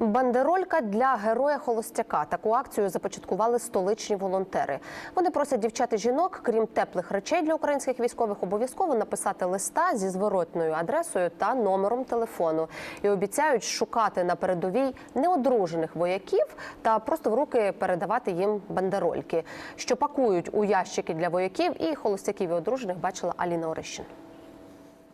Бандеролька для героя холостяка. Таку акцію започаткували столичні волонтери. Вони просять дівчат і жінок, крім теплих речей для українських військових, обов'язково написати листа зі зворотною адресою та номером телефону. І обіцяють шукати на передовій неодружених вояків та просто в руки передавати їм бандерольки, що пакують у ящики для вояків і холостяків і одружених. Бачила Аліна Орищин.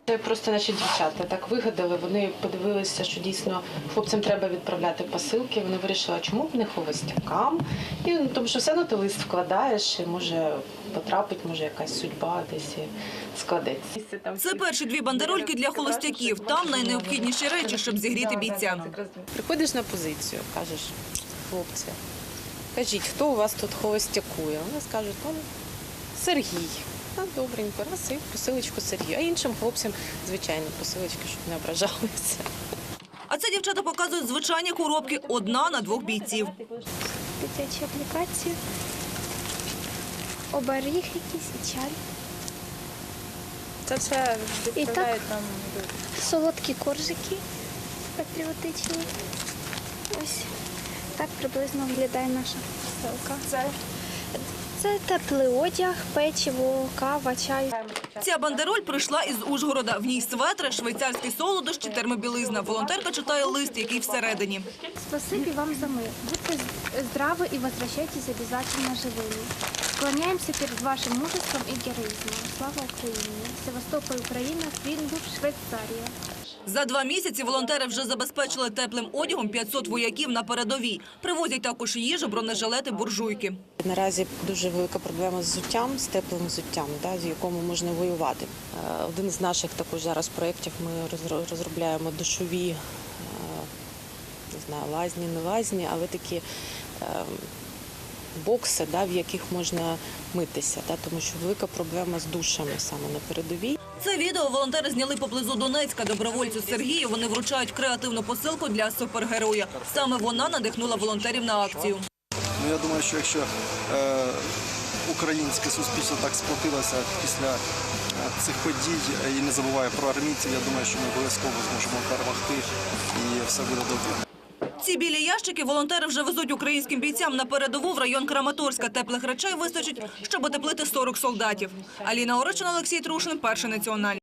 Це просто наші дівчата так вигадали. Вони подивилися, що дійсно хлопцям треба відправляти посилки. Вони вирішили, чому б не холостякам? І ну, тому що все одно ти лист вкладаєш, і може потрапить, може якась судьба десь і складеться. Це перші дві бандерольки для холостяків. Там найнеобхідніші речі, щоб зігріти бійця. Приходиш на позицію, кажеш, хлопці, кажіть, хто у вас тут холостякує? Вони скажуть, ну, Сергій. А, добренько, раз і посилочку Сергію. А іншим хлопцям, звичайно, посилочки, щоб не ображалися. А це дівчата показують звичайні коробки одна на двох бійців. дитячі аплікації, оберіг якийсь і чай. Це все відправляють нам. Солодкі коржики патріотичні. Ось так приблизно виглядає наша селка. Це, це теплий одяг, печиво, кава, чай. Ця бандероль прийшла із Ужгорода. В ній светри, швейцарські солодощі, термобілизна. Волонтерка читає лист, який всередині. Спасибі вам за мир. Будьте з- здравы и возвращайтесь обязательно живыми. Склоняемся перед вашим мужеством и героизмом. Слава Украине! Севастополь, Украина, Свінбург, Швейцарія. За два місяці волонтери вже забезпечили теплим одягом 500 вояків на передовій. Привозять також їжу, бронежилети, буржуйки. Наразі дуже велика проблема з взуттям, з теплим взуттям, да, з якому можна воювати. Е, Один з наших також зараз проєктів ми розро- розробляємо душові, е, не знаю, лазні, не лазні, але такі е, бокси, да, в яких можна митися, да, тому що велика проблема з душами саме на передовій. Це відео волонтери зняли поблизу Донецька. Добровольцю Сергію вони вручають креативну посилку для супергероя. Саме вона надихнула волонтерів на акцію. Ну, я думаю, що якщо е, українське суспільство так сплотилося після е, цих подій і не забуває про армійців, я думаю, що ми обов'язково зможемо перемогти і все буде добре. Ці білі ящики волонтери вже везуть українським бійцям на передову в район Краматорська. Теплих речей вистачить, щоб утеплити 40 солдатів. Аліна Оричина, Олексій Трушин, перший національний.